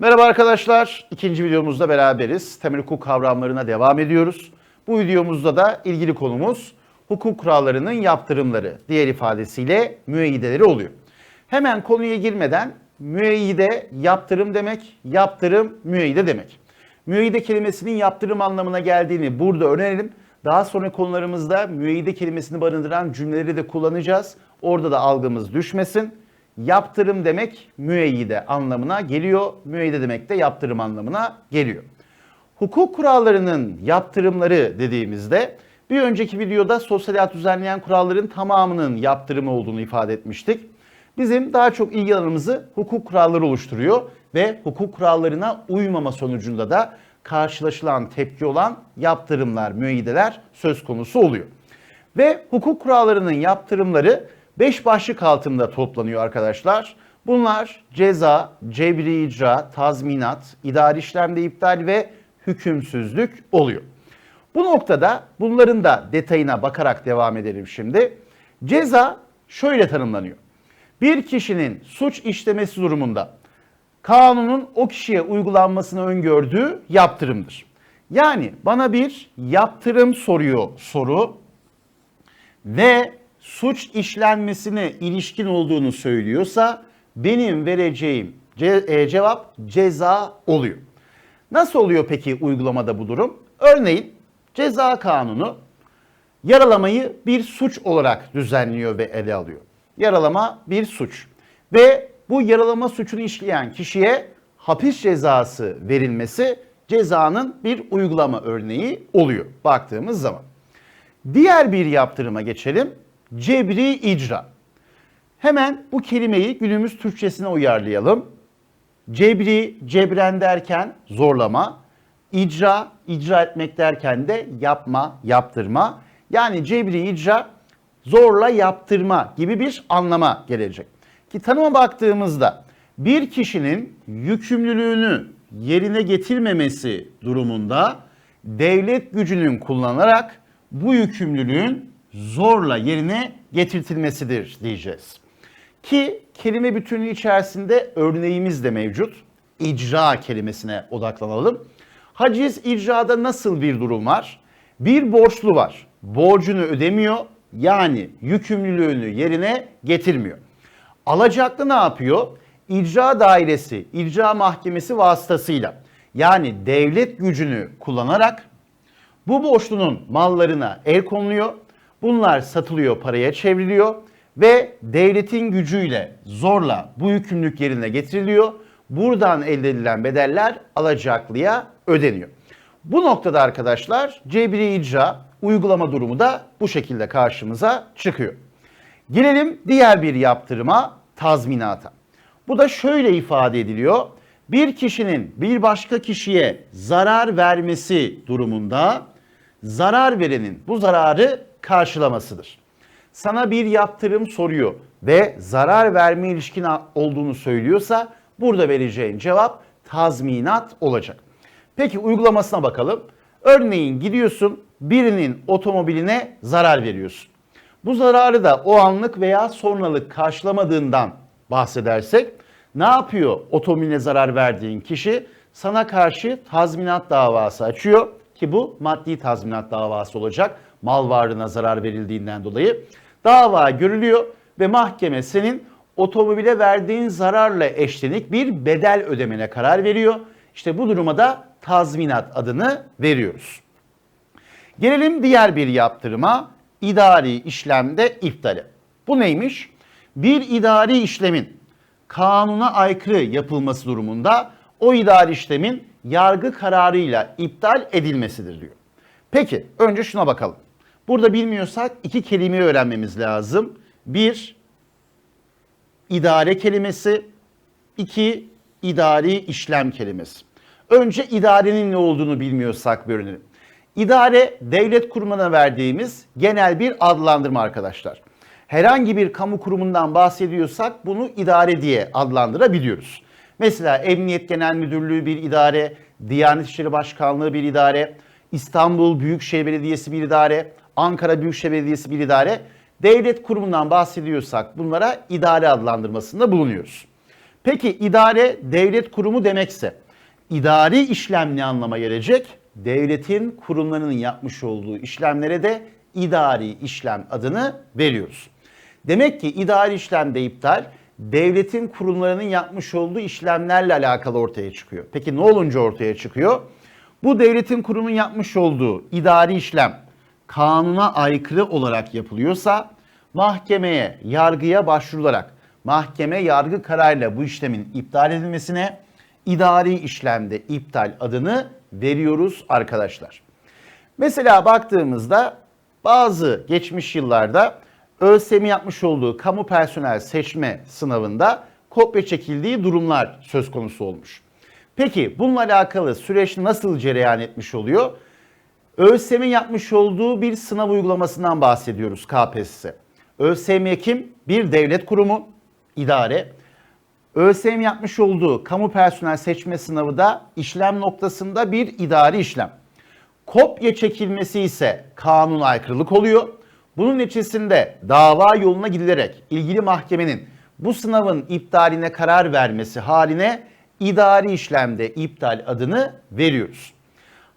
Merhaba arkadaşlar. İkinci videomuzda beraberiz. Temel hukuk kavramlarına devam ediyoruz. Bu videomuzda da ilgili konumuz hukuk kurallarının yaptırımları, diğer ifadesiyle müeyyideleri oluyor. Hemen konuya girmeden müeyyide yaptırım demek, yaptırım müeyyide demek. Müeyyide kelimesinin yaptırım anlamına geldiğini burada öğrenelim. Daha sonra konularımızda müeyyide kelimesini barındıran cümleleri de kullanacağız. Orada da algımız düşmesin. Yaptırım demek müeyyide anlamına geliyor. Müeyyide demek de yaptırım anlamına geliyor. Hukuk kurallarının yaptırımları dediğimizde bir önceki videoda sosyal hayat düzenleyen kuralların tamamının yaptırımı olduğunu ifade etmiştik. Bizim daha çok ilgi alanımızı hukuk kuralları oluşturuyor ve hukuk kurallarına uymama sonucunda da karşılaşılan tepki olan yaptırımlar, müeyyideler söz konusu oluyor. Ve hukuk kurallarının yaptırımları 5 başlık altında toplanıyor arkadaşlar. Bunlar ceza, cebri icra, tazminat, idari işlemde iptal ve hükümsüzlük oluyor. Bu noktada bunların da detayına bakarak devam edelim şimdi. Ceza şöyle tanımlanıyor. Bir kişinin suç işlemesi durumunda kanunun o kişiye uygulanmasını öngördüğü yaptırımdır. Yani bana bir yaptırım soruyor soru ve suç işlenmesine ilişkin olduğunu söylüyorsa benim vereceğim ce- e, cevap ceza oluyor. Nasıl oluyor peki uygulamada bu durum? Örneğin ceza kanunu yaralamayı bir suç olarak düzenliyor ve ele alıyor. Yaralama bir suç ve bu yaralama suçunu işleyen kişiye hapis cezası verilmesi cezanın bir uygulama örneği oluyor baktığımız zaman. Diğer bir yaptırıma geçelim. Cebri icra. Hemen bu kelimeyi günümüz Türkçesine uyarlayalım. Cebri, cebren derken zorlama, icra, icra etmek derken de yapma, yaptırma. Yani cebri icra zorla yaptırma gibi bir anlama gelecek. Ki tanıma baktığımızda bir kişinin yükümlülüğünü yerine getirmemesi durumunda devlet gücünün kullanarak bu yükümlülüğün zorla yerine getirtilmesidir diyeceğiz. Ki kelime bütünlüğü içerisinde örneğimiz de mevcut. İcra kelimesine odaklanalım. Haciz icrada nasıl bir durum var? Bir borçlu var. Borcunu ödemiyor yani yükümlülüğünü yerine getirmiyor. Alacaklı ne yapıyor? İcra dairesi, icra mahkemesi vasıtasıyla yani devlet gücünü kullanarak bu borçlunun mallarına el konuluyor. Bunlar satılıyor, paraya çevriliyor ve devletin gücüyle zorla bu yükümlülük yerine getiriliyor. Buradan elde edilen bedeller alacaklıya ödeniyor. Bu noktada arkadaşlar cebri icra uygulama durumu da bu şekilde karşımıza çıkıyor. Gelelim diğer bir yaptırıma tazminata. Bu da şöyle ifade ediliyor. Bir kişinin bir başka kişiye zarar vermesi durumunda zarar verenin bu zararı karşılamasıdır. Sana bir yaptırım soruyor ve zarar verme ilişkin olduğunu söylüyorsa burada vereceğin cevap tazminat olacak. Peki uygulamasına bakalım. Örneğin gidiyorsun birinin otomobiline zarar veriyorsun. Bu zararı da o anlık veya sonralık karşılamadığından bahsedersek ne yapıyor otomobiline zarar verdiğin kişi? Sana karşı tazminat davası açıyor ki bu maddi tazminat davası olacak mal varlığına zarar verildiğinden dolayı. Dava görülüyor ve mahkeme senin otomobile verdiğin zararla eşlenik bir bedel ödemene karar veriyor. İşte bu duruma da tazminat adını veriyoruz. Gelelim diğer bir yaptırıma idari işlemde iptali. Bu neymiş? Bir idari işlemin kanuna aykırı yapılması durumunda o idari işlemin yargı kararıyla iptal edilmesidir diyor. Peki önce şuna bakalım. Burada bilmiyorsak iki kelimeyi öğrenmemiz lazım. Bir, idare kelimesi. iki idari işlem kelimesi. Önce idarenin ne olduğunu bilmiyorsak bir. İdare devlet kurumuna verdiğimiz genel bir adlandırma arkadaşlar. Herhangi bir kamu kurumundan bahsediyorsak bunu idare diye adlandırabiliyoruz. Mesela Emniyet Genel Müdürlüğü bir idare, Diyanet İşleri Başkanlığı bir idare, İstanbul Büyükşehir Belediyesi bir idare, Ankara Büyükşehir Belediyesi bir idare. Devlet kurumundan bahsediyorsak bunlara idare adlandırmasında bulunuyoruz. Peki idare devlet kurumu demekse idari işlem ne anlama gelecek? Devletin kurumlarının yapmış olduğu işlemlere de idari işlem adını veriyoruz. Demek ki idari işlemde iptal devletin kurumlarının yapmış olduğu işlemlerle alakalı ortaya çıkıyor. Peki ne olunca ortaya çıkıyor? Bu devletin kurumunun yapmış olduğu idari işlem kanuna aykırı olarak yapılıyorsa mahkemeye, yargıya başvurularak mahkeme yargı kararıyla bu işlemin iptal edilmesine idari işlemde iptal adını veriyoruz arkadaşlar. Mesela baktığımızda bazı geçmiş yıllarda ÖSYM yapmış olduğu kamu personel seçme sınavında kopya çekildiği durumlar söz konusu olmuş. Peki bununla alakalı süreç nasıl cereyan etmiş oluyor? ÖSYM'in yapmış olduğu bir sınav uygulamasından bahsediyoruz KPSS. ÖSYM kim? Bir devlet kurumu, idare. ÖSYM yapmış olduğu kamu personel seçme sınavı da işlem noktasında bir idari işlem. Kopya çekilmesi ise kanuna aykırılık oluyor. Bunun neticesinde dava yoluna gidilerek ilgili mahkemenin bu sınavın iptaline karar vermesi haline idari işlemde iptal adını veriyoruz.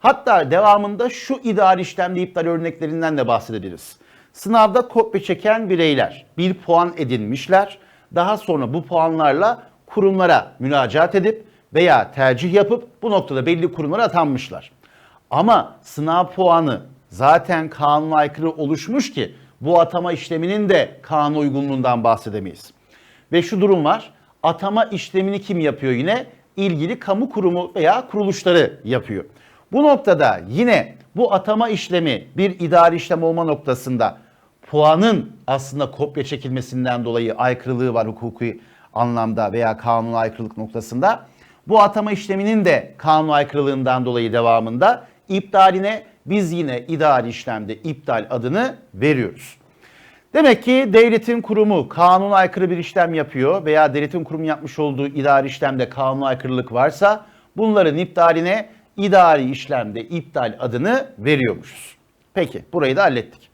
Hatta devamında şu idari işlemde iptal örneklerinden de bahsedebiliriz. Sınavda kopya çeken bireyler bir puan edinmişler. Daha sonra bu puanlarla kurumlara müracaat edip veya tercih yapıp bu noktada belli kurumlara atanmışlar. Ama sınav puanı zaten kanuna aykırı oluşmuş ki bu atama işleminin de kanun uygunluğundan bahsedemeyiz. Ve şu durum var. Atama işlemini kim yapıyor yine? İlgili kamu kurumu veya kuruluşları yapıyor. Bu noktada yine bu atama işlemi bir idari işlem olma noktasında puanın aslında kopya çekilmesinden dolayı aykırılığı var hukuki anlamda veya kanuna aykırılık noktasında. Bu atama işleminin de kanun aykırılığından dolayı devamında iptaline biz yine idari işlemde iptal adını veriyoruz. Demek ki devletin kurumu kanuna aykırı bir işlem yapıyor veya devletin kurumu yapmış olduğu idari işlemde kanuna aykırılık varsa bunların iptaline idari işlemde iptal adını veriyormuşuz. Peki burayı da hallettik.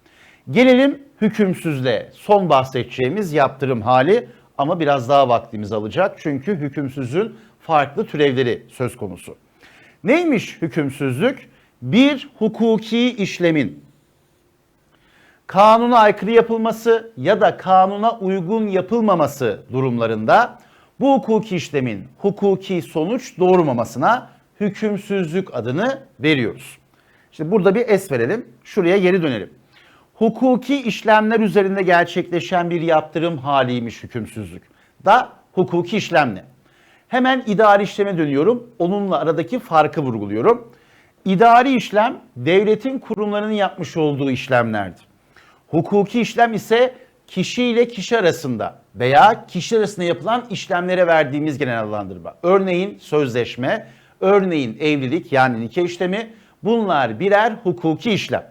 Gelelim hükümsüzle son bahsedeceğimiz yaptırım hali ama biraz daha vaktimiz alacak çünkü hükümsüzün farklı türevleri söz konusu. Neymiş hükümsüzlük? Bir hukuki işlemin kanuna aykırı yapılması ya da kanuna uygun yapılmaması durumlarında bu hukuki işlemin hukuki sonuç doğurmamasına hükümsüzlük adını veriyoruz. İşte burada bir es verelim. Şuraya geri dönelim. Hukuki işlemler üzerinde gerçekleşen bir yaptırım haliymiş hükümsüzlük. Da hukuki işlem ne? Hemen idari işleme dönüyorum. Onunla aradaki farkı vurguluyorum. İdari işlem devletin kurumlarının yapmış olduğu işlemlerdir. Hukuki işlem ise kişi ile kişi arasında veya kişi arasında yapılan işlemlere verdiğimiz genel adlandırma. Örneğin sözleşme, örneğin evlilik yani nikah işlemi bunlar birer hukuki işlem.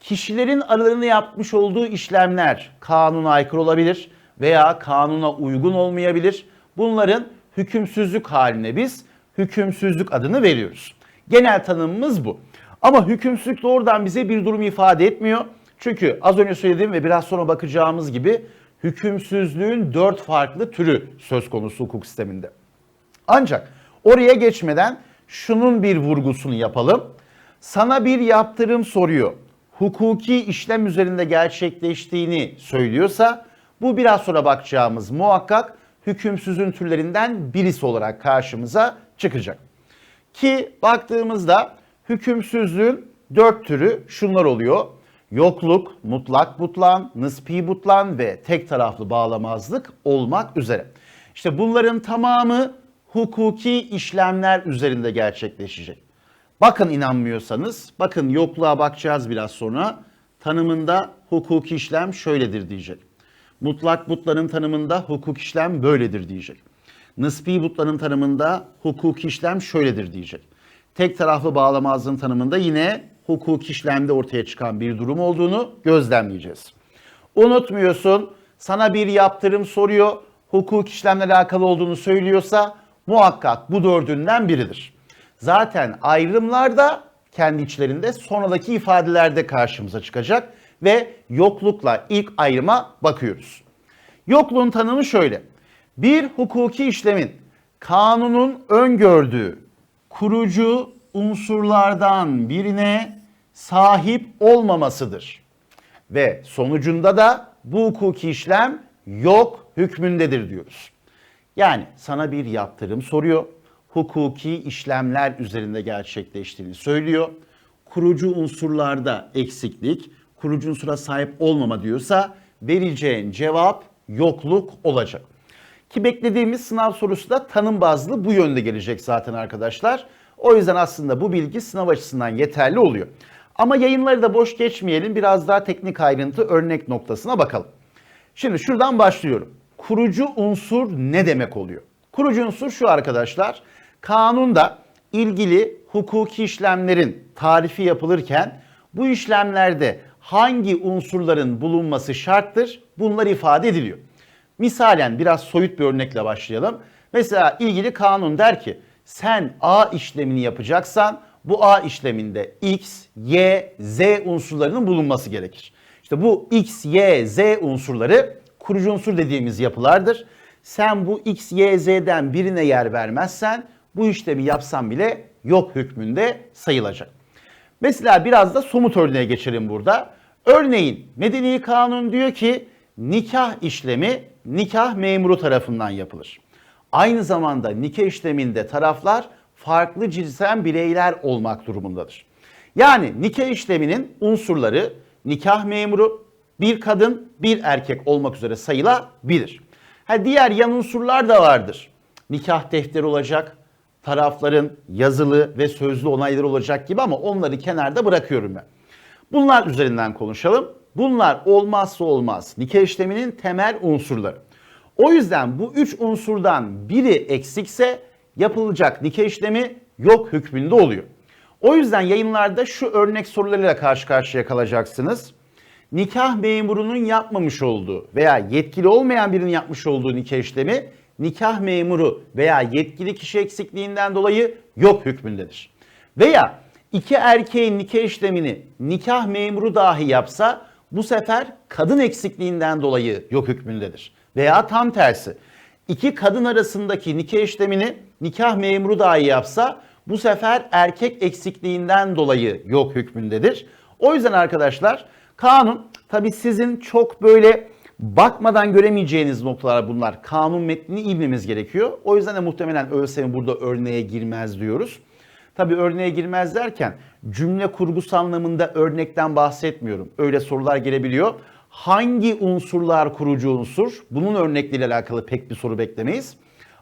Kişilerin aralarında yapmış olduğu işlemler kanuna aykırı olabilir veya kanuna uygun olmayabilir. Bunların hükümsüzlük haline biz hükümsüzlük adını veriyoruz. Genel tanımımız bu. Ama hükümsüzlük doğrudan bize bir durum ifade etmiyor. Çünkü az önce söylediğim ve biraz sonra bakacağımız gibi hükümsüzlüğün dört farklı türü söz konusu hukuk sisteminde. Ancak oraya geçmeden şunun bir vurgusunu yapalım. Sana bir yaptırım soruyor. Hukuki işlem üzerinde gerçekleştiğini söylüyorsa bu biraz sonra bakacağımız muhakkak hükümsüzün türlerinden birisi olarak karşımıza çıkacak. Ki baktığımızda hükümsüzlüğün dört türü şunlar oluyor. Yokluk, mutlak butlan, nıspi butlan ve tek taraflı bağlamazlık olmak üzere. İşte bunların tamamı hukuki işlemler üzerinde gerçekleşecek. Bakın inanmıyorsanız, bakın yokluğa bakacağız biraz sonra. Tanımında hukuki işlem şöyledir diyecek. Mutlak butların tanımında hukuk işlem böyledir diyecek. Nıspi butların tanımında hukuk işlem şöyledir diyecek. Tek taraflı bağlamazlığın tanımında yine hukuk işlemde ortaya çıkan bir durum olduğunu gözlemleyeceğiz. Unutmuyorsun sana bir yaptırım soruyor, hukuk işlemle alakalı olduğunu söylüyorsa muhakkak bu dördünden biridir. Zaten ayrımlar da kendi içlerinde sonradaki ifadelerde karşımıza çıkacak ve yoklukla ilk ayrıma bakıyoruz. Yokluğun tanımı şöyle. Bir hukuki işlemin kanunun öngördüğü kurucu unsurlardan birine sahip olmamasıdır. Ve sonucunda da bu hukuki işlem yok hükmündedir diyoruz. Yani sana bir yaptırım soruyor. Hukuki işlemler üzerinde gerçekleştiğini söylüyor. Kurucu unsurlarda eksiklik, kurucu unsura sahip olmama diyorsa vereceğin cevap yokluk olacak. Ki beklediğimiz sınav sorusu da tanım bazlı bu yönde gelecek zaten arkadaşlar. O yüzden aslında bu bilgi sınav açısından yeterli oluyor. Ama yayınları da boş geçmeyelim. Biraz daha teknik ayrıntı örnek noktasına bakalım. Şimdi şuradan başlıyorum. Kurucu unsur ne demek oluyor? Kurucu unsur şu arkadaşlar. Kanunda ilgili hukuki işlemlerin tarifi yapılırken bu işlemlerde hangi unsurların bulunması şarttır? Bunlar ifade ediliyor. Misalen biraz soyut bir örnekle başlayalım. Mesela ilgili kanun der ki sen A işlemini yapacaksan bu A işleminde X, Y, Z unsurlarının bulunması gerekir. İşte bu X, Y, Z unsurları kurucu unsur dediğimiz yapılardır. Sen bu X, Y, Z'den birine yer vermezsen bu işlemi yapsan bile yok hükmünde sayılacak. Mesela biraz da somut örneğe geçelim burada. Örneğin Medeni Kanun diyor ki nikah işlemi nikah memuru tarafından yapılır. Aynı zamanda nikah işleminde taraflar farklı cinsen bireyler olmak durumundadır. Yani nikah işleminin unsurları nikah memuru, bir kadın, bir erkek olmak üzere sayılabilir. Ha diğer yan unsurlar da vardır. Nikah defteri olacak, tarafların yazılı ve sözlü onayları olacak gibi ama onları kenarda bırakıyorum ben. Bunlar üzerinden konuşalım. Bunlar olmazsa olmaz nikah işleminin temel unsurları. O yüzden bu üç unsurdan biri eksikse yapılacak nikah işlemi yok hükmünde oluyor. O yüzden yayınlarda şu örnek sorularıyla karşı karşıya kalacaksınız. Nikah memurunun yapmamış olduğu veya yetkili olmayan birinin yapmış olduğu nikah işlemi nikah memuru veya yetkili kişi eksikliğinden dolayı yok hükmündedir. Veya iki erkeğin nikah işlemini nikah memuru dahi yapsa bu sefer kadın eksikliğinden dolayı yok hükmündedir. Veya tam tersi. İki kadın arasındaki nikah işlemini nikah memuru dahi yapsa bu sefer erkek eksikliğinden dolayı yok hükmündedir. O yüzden arkadaşlar kanun tabi sizin çok böyle bakmadan göremeyeceğiniz noktalar bunlar. Kanun metnini iyi gerekiyor. O yüzden de muhtemelen ÖSYM burada örneğe girmez diyoruz. Tabi örneğe girmez derken cümle kurgusu anlamında örnekten bahsetmiyorum. Öyle sorular gelebiliyor. Hangi unsurlar kurucu unsur? Bunun örnekleriyle alakalı pek bir soru beklemeyiz.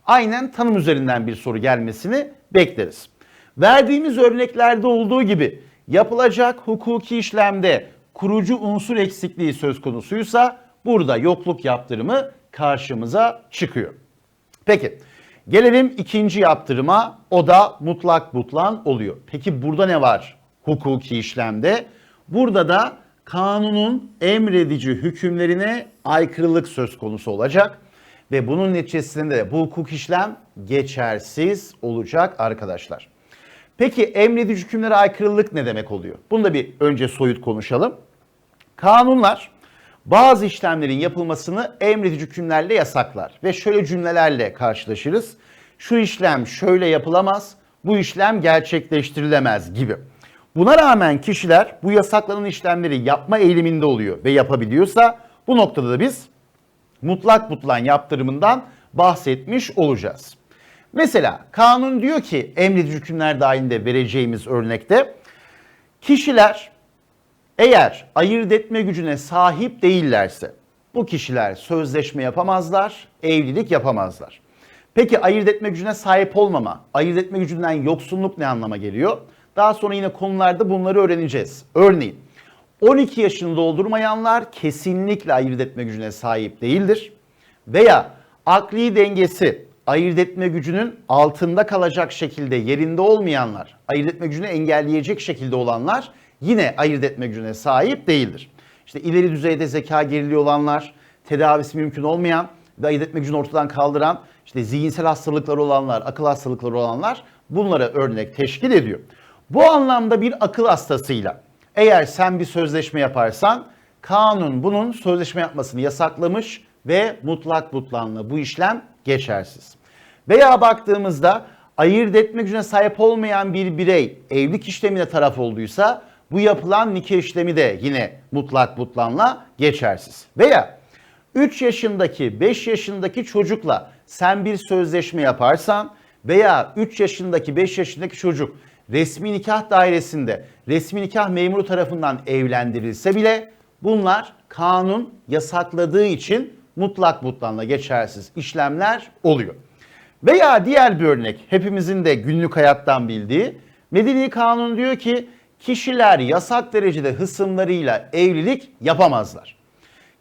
Aynen tanım üzerinden bir soru gelmesini bekleriz. Verdiğimiz örneklerde olduğu gibi yapılacak hukuki işlemde kurucu unsur eksikliği söz konusuysa burada yokluk yaptırımı karşımıza çıkıyor. Peki gelelim ikinci yaptırıma o da mutlak butlan oluyor. Peki burada ne var hukuki işlemde? Burada da kanunun emredici hükümlerine aykırılık söz konusu olacak ve bunun neticesinde de bu hukuk işlem geçersiz olacak arkadaşlar. Peki emredici hükümlere aykırılık ne demek oluyor? Bunu da bir önce soyut konuşalım. Kanunlar bazı işlemlerin yapılmasını emredici hükümlerle yasaklar ve şöyle cümlelerle karşılaşırız. Şu işlem şöyle yapılamaz, bu işlem gerçekleştirilemez gibi. Buna rağmen kişiler bu yasaklanan işlemleri yapma eğiliminde oluyor ve yapabiliyorsa bu noktada da biz mutlak butlan yaptırımından bahsetmiş olacağız. Mesela kanun diyor ki emredici hükümler dahilinde vereceğimiz örnekte kişiler eğer ayırt etme gücüne sahip değillerse bu kişiler sözleşme yapamazlar, evlilik yapamazlar. Peki ayırt etme gücüne sahip olmama, ayırt etme gücünden yoksunluk ne anlama geliyor? Daha sonra yine konularda bunları öğreneceğiz. Örneğin 12 yaşını doldurmayanlar kesinlikle ayırt etme gücüne sahip değildir. Veya akli dengesi ayırt etme gücünün altında kalacak şekilde yerinde olmayanlar, ayırt etme gücünü engelleyecek şekilde olanlar yine ayırt etme gücüne sahip değildir. İşte ileri düzeyde zeka geriliği olanlar, tedavisi mümkün olmayan ve ayırt etme gücünü ortadan kaldıran, işte zihinsel hastalıkları olanlar, akıl hastalıkları olanlar bunlara örnek teşkil ediyor. Bu anlamda bir akıl hastasıyla eğer sen bir sözleşme yaparsan kanun bunun sözleşme yapmasını yasaklamış ve mutlak butlanla bu işlem geçersiz. Veya baktığımızda ayırt etme gücüne sahip olmayan bir birey evlilik işlemine taraf olduysa bu yapılan nikah işlemi de yine mutlak butlanla geçersiz. Veya 3 yaşındaki 5 yaşındaki çocukla sen bir sözleşme yaparsan veya 3 yaşındaki 5 yaşındaki çocuk resmi nikah dairesinde resmi nikah memuru tarafından evlendirilse bile bunlar kanun yasakladığı için mutlak butlanla geçersiz işlemler oluyor. Veya diğer bir örnek hepimizin de günlük hayattan bildiği Medeni Kanun diyor ki kişiler yasak derecede hısımlarıyla evlilik yapamazlar.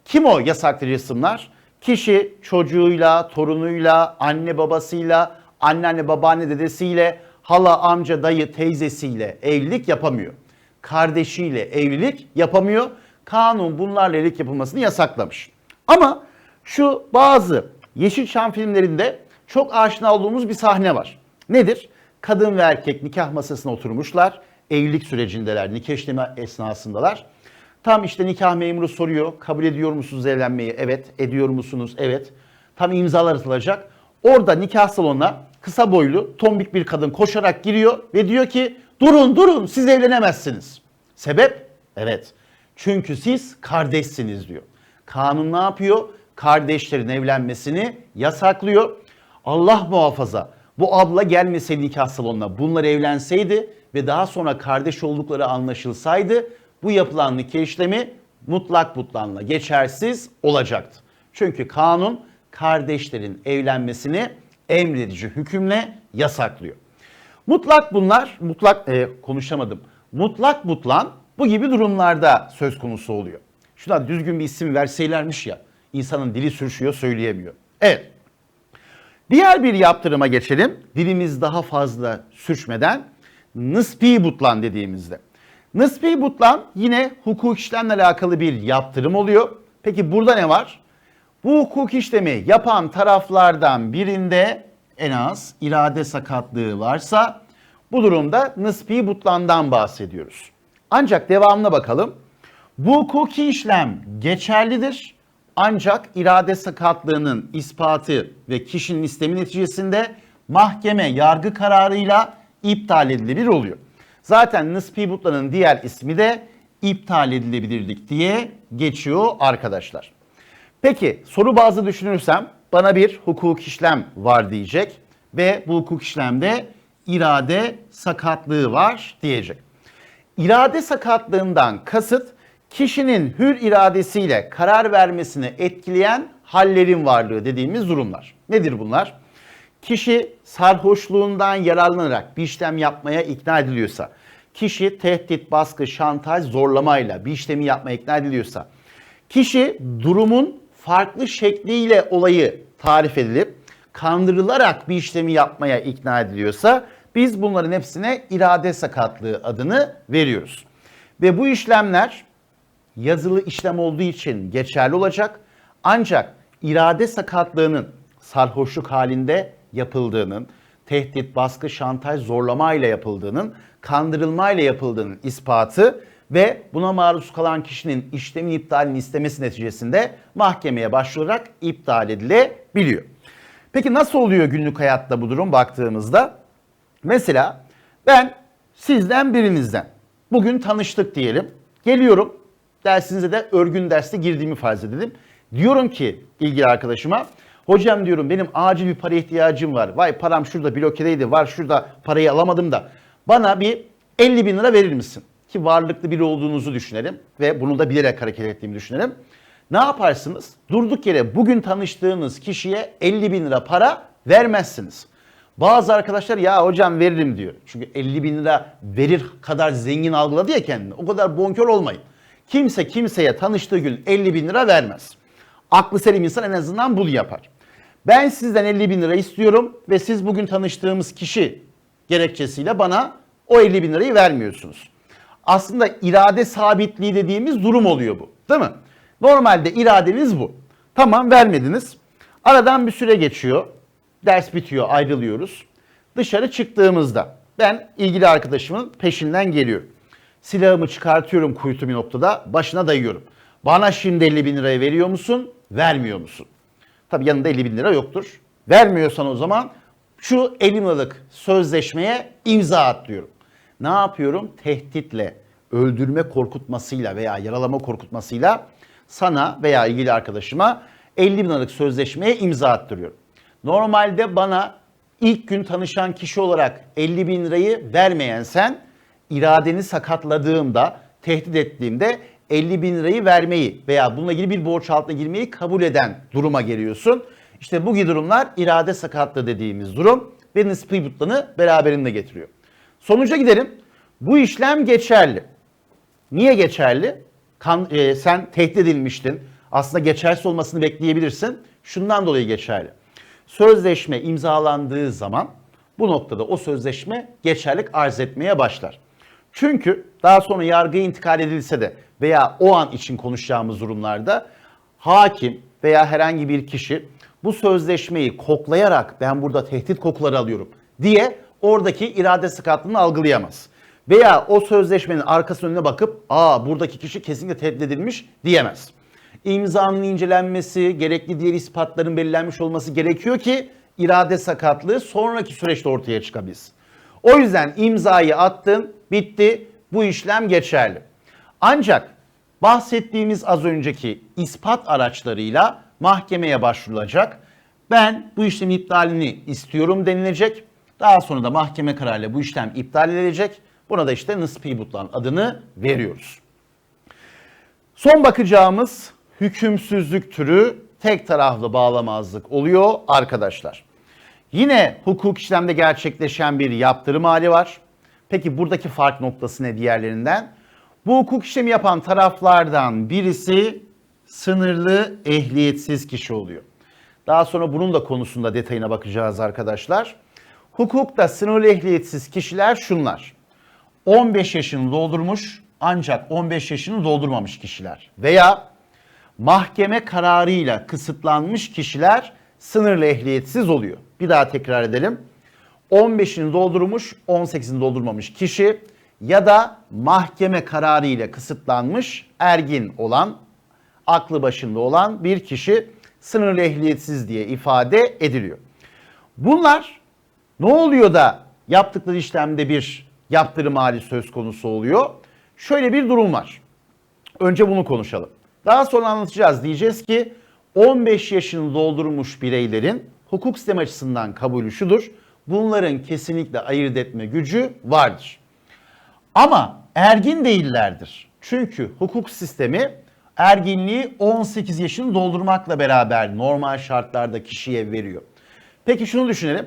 Kim o yasak derece hısımlar? Kişi çocuğuyla, torunuyla, anne babasıyla, anneanne babaanne dedesiyle, hala amca dayı teyzesiyle evlilik yapamıyor. Kardeşiyle evlilik yapamıyor. Kanun bunlarla evlilik yapılmasını yasaklamış. Ama şu bazı Yeşilçam filmlerinde çok aşina olduğumuz bir sahne var. Nedir? Kadın ve erkek nikah masasına oturmuşlar. Evlilik sürecindeler, nikah işlemi esnasındalar. Tam işte nikah memuru soruyor. Kabul ediyor musunuz evlenmeyi? Evet. Ediyor musunuz? Evet. Tam imzalar atılacak. Orada nikah salonuna kısa boylu, tombik bir kadın koşarak giriyor ve diyor ki durun durun siz evlenemezsiniz. Sebep? Evet. Çünkü siz kardeşsiniz diyor. Kanun ne yapıyor? Kardeşlerin evlenmesini yasaklıyor. Allah muhafaza bu abla gelmeseydi nikah salonuna bunlar evlenseydi ve daha sonra kardeş oldukları anlaşılsaydı bu yapılan nikah işlemi mutlak butlanla geçersiz olacaktı. Çünkü kanun kardeşlerin evlenmesini emredici hükümle yasaklıyor. Mutlak bunlar, mutlak e, konuşamadım. Mutlak butlan bu gibi durumlarda söz konusu oluyor. Şuna düzgün bir isim verseylermiş ya, insanın dili sürüşüyor söyleyemiyor. Evet. Diğer bir yaptırıma geçelim. Dilimiz daha fazla sürçmeden nıspi butlan dediğimizde. Nıspi butlan yine hukuk işlemle alakalı bir yaptırım oluyor. Peki burada ne var? Bu hukuk işlemi yapan taraflardan birinde en az irade sakatlığı varsa bu durumda nıspi butlandan bahsediyoruz. Ancak devamına bakalım. Bu hukuki işlem geçerlidir. Ancak irade sakatlığının ispatı ve kişinin istemi neticesinde mahkeme yargı kararıyla iptal edilebilir oluyor. Zaten nıspi butlanın diğer ismi de iptal edilebilirlik diye geçiyor arkadaşlar. Peki soru bazı düşünürsem bana bir hukuk işlem var diyecek ve bu hukuk işlemde irade sakatlığı var diyecek. İrade sakatlığından kasıt kişinin hür iradesiyle karar vermesini etkileyen hallerin varlığı dediğimiz durumlar. Nedir bunlar? Kişi sarhoşluğundan yararlanarak bir işlem yapmaya ikna ediliyorsa, kişi tehdit, baskı, şantaj, zorlamayla bir işlemi yapmaya ikna ediliyorsa, kişi durumun farklı şekliyle olayı tarif edilip kandırılarak bir işlemi yapmaya ikna ediliyorsa biz bunların hepsine irade sakatlığı adını veriyoruz. Ve bu işlemler yazılı işlem olduğu için geçerli olacak. Ancak irade sakatlığının sarhoşluk halinde yapıldığının, tehdit, baskı, şantaj, zorlama ile yapıldığının, kandırılma ile yapıldığının ispatı ve buna maruz kalan kişinin işlemin iptalini istemesi neticesinde mahkemeye başvurarak iptal edilebiliyor. Peki nasıl oluyor günlük hayatta bu durum baktığımızda? Mesela ben sizden birinizden bugün tanıştık diyelim. Geliyorum dersinize de örgün derste girdiğimi farz edelim. Diyorum ki ilgili arkadaşıma hocam diyorum benim acil bir para ihtiyacım var. Vay param şurada blokedeydi var şurada parayı alamadım da bana bir 50 bin lira verir misin? Ki varlıklı biri olduğunuzu düşünelim ve bunu da bilerek hareket ettiğimi düşünelim. Ne yaparsınız? Durduk yere bugün tanıştığınız kişiye 50 bin lira para vermezsiniz. Bazı arkadaşlar ya hocam veririm diyor. Çünkü 50 bin lira verir kadar zengin algıladı ya kendini. O kadar bonkör olmayın. Kimse kimseye tanıştığı gün 50 bin lira vermez. Aklı selim insan en azından bunu yapar. Ben sizden 50 bin lira istiyorum ve siz bugün tanıştığımız kişi gerekçesiyle bana o 50 bin lirayı vermiyorsunuz. Aslında irade sabitliği dediğimiz durum oluyor bu. Değil mi? Normalde iradeniz bu. Tamam vermediniz. Aradan bir süre geçiyor. Ders bitiyor ayrılıyoruz. Dışarı çıktığımızda ben ilgili arkadaşımın peşinden geliyorum. Silahımı çıkartıyorum kuytu bir noktada başına dayıyorum. Bana şimdi 50 bin lirayı veriyor musun? Vermiyor musun? Tabii yanında 50 bin lira yoktur. Vermiyorsan o zaman şu 50 liralık sözleşmeye imza at diyorum. Ne yapıyorum? Tehditle, öldürme korkutmasıyla veya yaralama korkutmasıyla sana veya ilgili arkadaşıma 50 bin liralık sözleşmeye imza attırıyorum. Normalde bana ilk gün tanışan kişi olarak 50 bin lirayı vermeyen sen iradeni sakatladığımda, tehdit ettiğimde 50 bin lirayı vermeyi veya bununla ilgili bir borç altına girmeyi kabul eden duruma geliyorsun. İşte bu gibi durumlar irade sakatlığı dediğimiz durum ve nispi butlanı beraberinde getiriyor. Sonuca gidelim. Bu işlem geçerli. Niye geçerli? Kan, e, sen tehdit edilmiştin. Aslında geçersiz olmasını bekleyebilirsin. Şundan dolayı geçerli. Sözleşme imzalandığı zaman bu noktada o sözleşme geçerlik arz etmeye başlar. Çünkü daha sonra yargıya intikal edilse de veya o an için konuşacağımız durumlarda hakim veya herhangi bir kişi bu sözleşmeyi koklayarak ben burada tehdit kokuları alıyorum diye oradaki irade sakatlığını algılayamaz. Veya o sözleşmenin arkası önüne bakıp aa buradaki kişi kesinlikle tehdit edilmiş diyemez. İmzanın incelenmesi, gerekli diğer ispatların belirlenmiş olması gerekiyor ki irade sakatlığı sonraki süreçte ortaya çıkabilsin. O yüzden imzayı attın, bitti, bu işlem geçerli. Ancak bahsettiğimiz az önceki ispat araçlarıyla mahkemeye başvurulacak. Ben bu işlemin iptalini istiyorum denilecek. Daha sonra da mahkeme kararıyla bu işlem iptal edilecek. Buna da işte nıspi butlan adını veriyoruz. Son bakacağımız hükümsüzlük türü tek taraflı bağlamazlık oluyor arkadaşlar. Yine hukuk işlemde gerçekleşen bir yaptırım hali var. Peki buradaki fark noktası ne diğerlerinden? Bu hukuk işlemi yapan taraflardan birisi sınırlı ehliyetsiz kişi oluyor. Daha sonra bunun da konusunda detayına bakacağız arkadaşlar. Hukukta sınırlı ehliyetsiz kişiler şunlar. 15 yaşını doldurmuş ancak 15 yaşını doldurmamış kişiler veya mahkeme kararıyla kısıtlanmış kişiler sınırlı ehliyetsiz oluyor. Bir daha tekrar edelim. 15'ini doldurmuş, 18'ini doldurmamış kişi ya da mahkeme kararıyla kısıtlanmış ergin olan, aklı başında olan bir kişi sınırlı ehliyetsiz diye ifade ediliyor. Bunlar ne oluyor da yaptıkları işlemde bir yaptırım hali söz konusu oluyor? Şöyle bir durum var. Önce bunu konuşalım. Daha sonra anlatacağız. Diyeceğiz ki 15 yaşını doldurmuş bireylerin hukuk sistemi açısından kabulü şudur. Bunların kesinlikle ayırt etme gücü vardır. Ama ergin değillerdir. Çünkü hukuk sistemi erginliği 18 yaşını doldurmakla beraber normal şartlarda kişiye veriyor. Peki şunu düşünelim.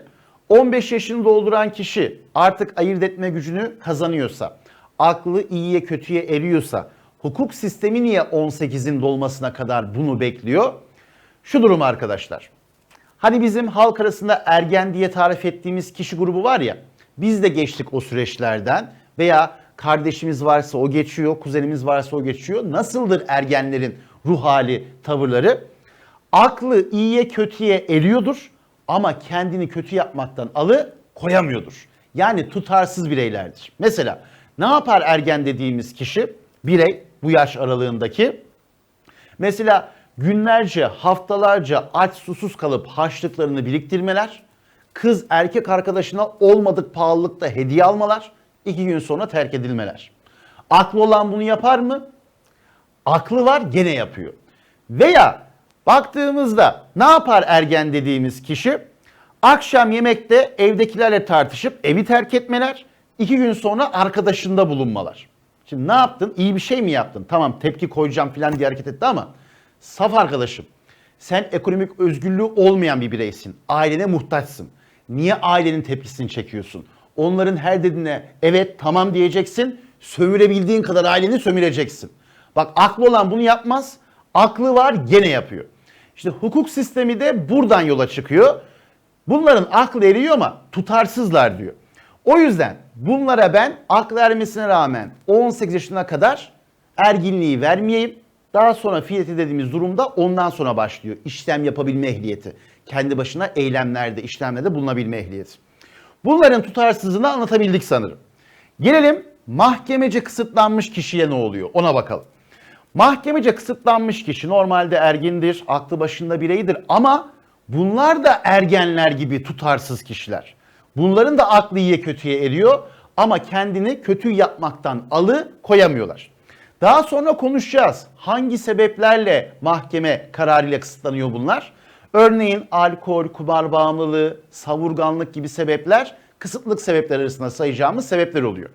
15 yaşını dolduran kişi artık ayırt etme gücünü kazanıyorsa, aklı iyiye kötüye eriyorsa, hukuk sistemi niye 18'in dolmasına kadar bunu bekliyor? Şu durum arkadaşlar. Hani bizim halk arasında ergen diye tarif ettiğimiz kişi grubu var ya, biz de geçtik o süreçlerden veya kardeşimiz varsa o geçiyor, kuzenimiz varsa o geçiyor. Nasıldır ergenlerin ruh hali, tavırları? Aklı iyiye kötüye eriyordur ama kendini kötü yapmaktan alı koyamıyordur. Yani tutarsız bireylerdir. Mesela ne yapar ergen dediğimiz kişi? Birey bu yaş aralığındaki. Mesela günlerce, haftalarca aç susuz kalıp harçlıklarını biriktirmeler, kız erkek arkadaşına olmadık pahalılıkta hediye almalar, iki gün sonra terk edilmeler. Aklı olan bunu yapar mı? Aklı var gene yapıyor. Veya baktığımızda ne yapar ergen dediğimiz kişi? Akşam yemekte evdekilerle tartışıp evi terk etmeler, iki gün sonra arkadaşında bulunmalar. Şimdi ne yaptın? İyi bir şey mi yaptın? Tamam tepki koyacağım falan diye hareket etti ama saf arkadaşım. Sen ekonomik özgürlüğü olmayan bir bireysin. Ailene muhtaçsın. Niye ailenin tepkisini çekiyorsun? Onların her dediğine evet tamam diyeceksin. Sömürebildiğin kadar aileni sömüreceksin. Bak aklı olan bunu yapmaz. Aklı var gene yapıyor. İşte hukuk sistemi de buradan yola çıkıyor. Bunların aklı eriyor ama tutarsızlar diyor. O yüzden bunlara ben aklı ermesine rağmen 18 yaşına kadar erginliği vermeyeyim. Daha sonra fiiliyeti dediğimiz durumda ondan sonra başlıyor. İşlem yapabilme ehliyeti. Kendi başına eylemlerde, işlemlerde bulunabilme ehliyeti. Bunların tutarsızlığını anlatabildik sanırım. Gelelim mahkemece kısıtlanmış kişiye ne oluyor ona bakalım. Mahkemece kısıtlanmış kişi normalde ergindir, aklı başında bireydir ama Bunlar da ergenler gibi tutarsız kişiler. Bunların da aklı iyiye kötüye eriyor ama kendini kötü yapmaktan alı koyamıyorlar. Daha sonra konuşacağız. Hangi sebeplerle mahkeme kararıyla kısıtlanıyor bunlar? Örneğin alkol, kumar bağımlılığı, savurganlık gibi sebepler kısıtlık sebepler arasında sayacağımız sebepler oluyor.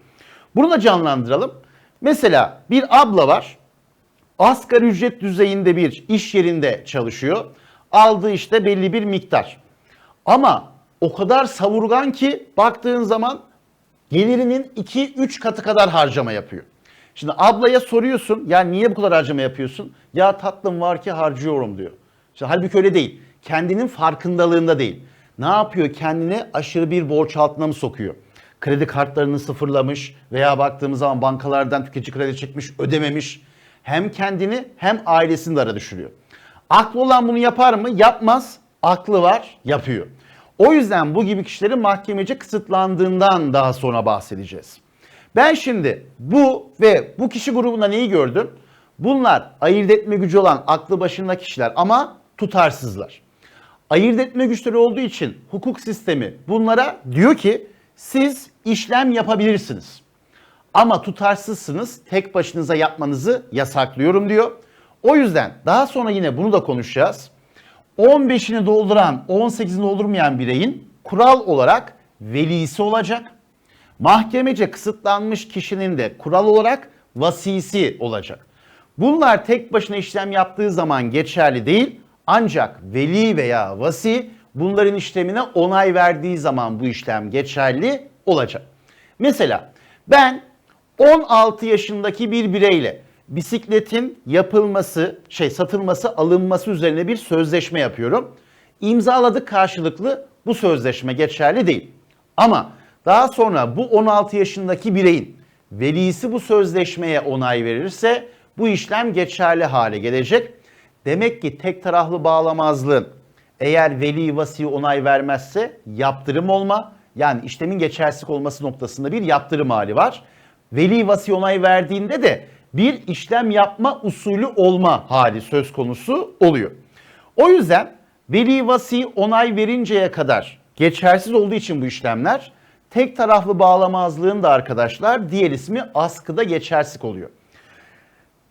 Bunu da canlandıralım. Mesela bir abla var. Asgari ücret düzeyinde bir iş yerinde çalışıyor. Aldığı işte belli bir miktar. Ama o kadar savurgan ki baktığın zaman gelirinin 2-3 katı kadar harcama yapıyor. Şimdi ablaya soruyorsun ya niye bu kadar harcama yapıyorsun? Ya tatlım var ki harcıyorum diyor. İşte halbuki öyle değil. Kendinin farkındalığında değil. Ne yapıyor? Kendini aşırı bir borç altına mı sokuyor? Kredi kartlarını sıfırlamış veya baktığımız zaman bankalardan tüketici kredi çekmiş, ödememiş. Hem kendini hem ailesini de ara düşürüyor. Aklı olan bunu yapar mı? Yapmaz. Aklı var, yapıyor. O yüzden bu gibi kişilerin mahkemece kısıtlandığından daha sonra bahsedeceğiz. Ben şimdi bu ve bu kişi grubunda neyi gördüm? Bunlar ayırt etme gücü olan aklı başında kişiler ama tutarsızlar. Ayırt etme güçleri olduğu için hukuk sistemi bunlara diyor ki siz işlem yapabilirsiniz. Ama tutarsızsınız tek başınıza yapmanızı yasaklıyorum diyor. O yüzden daha sonra yine bunu da konuşacağız. 15'ini dolduran 18'ini doldurmayan bireyin kural olarak velisi olacak. Mahkemece kısıtlanmış kişinin de kural olarak vasisi olacak. Bunlar tek başına işlem yaptığı zaman geçerli değil ancak veli veya vasi bunların işlemine onay verdiği zaman bu işlem geçerli olacak. Mesela ben 16 yaşındaki bir bireyle bisikletin yapılması, şey satılması, alınması üzerine bir sözleşme yapıyorum. İmzaladık karşılıklı bu sözleşme geçerli değil. Ama daha sonra bu 16 yaşındaki bireyin velisi bu sözleşmeye onay verirse bu işlem geçerli hale gelecek. Demek ki tek taraflı bağlamazlığın eğer veli vasi onay vermezse yaptırım olma yani işlemin geçersiz olması noktasında bir yaptırım hali var. Veli vasi onay verdiğinde de bir işlem yapma usulü olma hali söz konusu oluyor. O yüzden veli vasi onay verinceye kadar geçersiz olduğu için bu işlemler tek taraflı bağlamazlığın da arkadaşlar diğer ismi askıda geçersiz oluyor.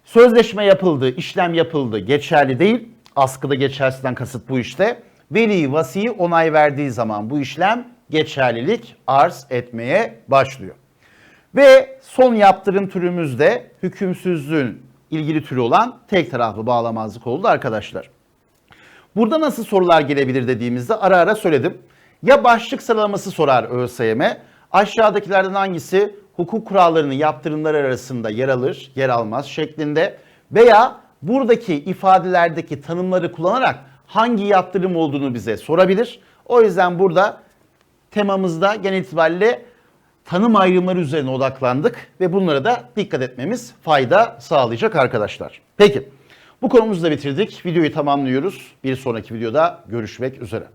Sözleşme yapıldı, işlem yapıldı, geçerli değil. Askıda geçersizden kasıt bu işte. Veli vasi onay verdiği zaman bu işlem geçerlilik arz etmeye başlıyor. Ve son yaptırım türümüz de hükümsüzlüğün ilgili türü olan tek taraflı bağlamazlık oldu arkadaşlar. Burada nasıl sorular gelebilir dediğimizde ara ara söyledim. Ya başlık sıralaması sorar ÖSYM. Aşağıdakilerden hangisi hukuk kurallarının yaptırımları arasında yer alır, yer almaz şeklinde veya buradaki ifadelerdeki tanımları kullanarak hangi yaptırım olduğunu bize sorabilir. O yüzden burada temamızda genel itibariyle tanım ayrımları üzerine odaklandık ve bunlara da dikkat etmemiz fayda sağlayacak arkadaşlar. Peki bu konumuzu da bitirdik. Videoyu tamamlıyoruz. Bir sonraki videoda görüşmek üzere.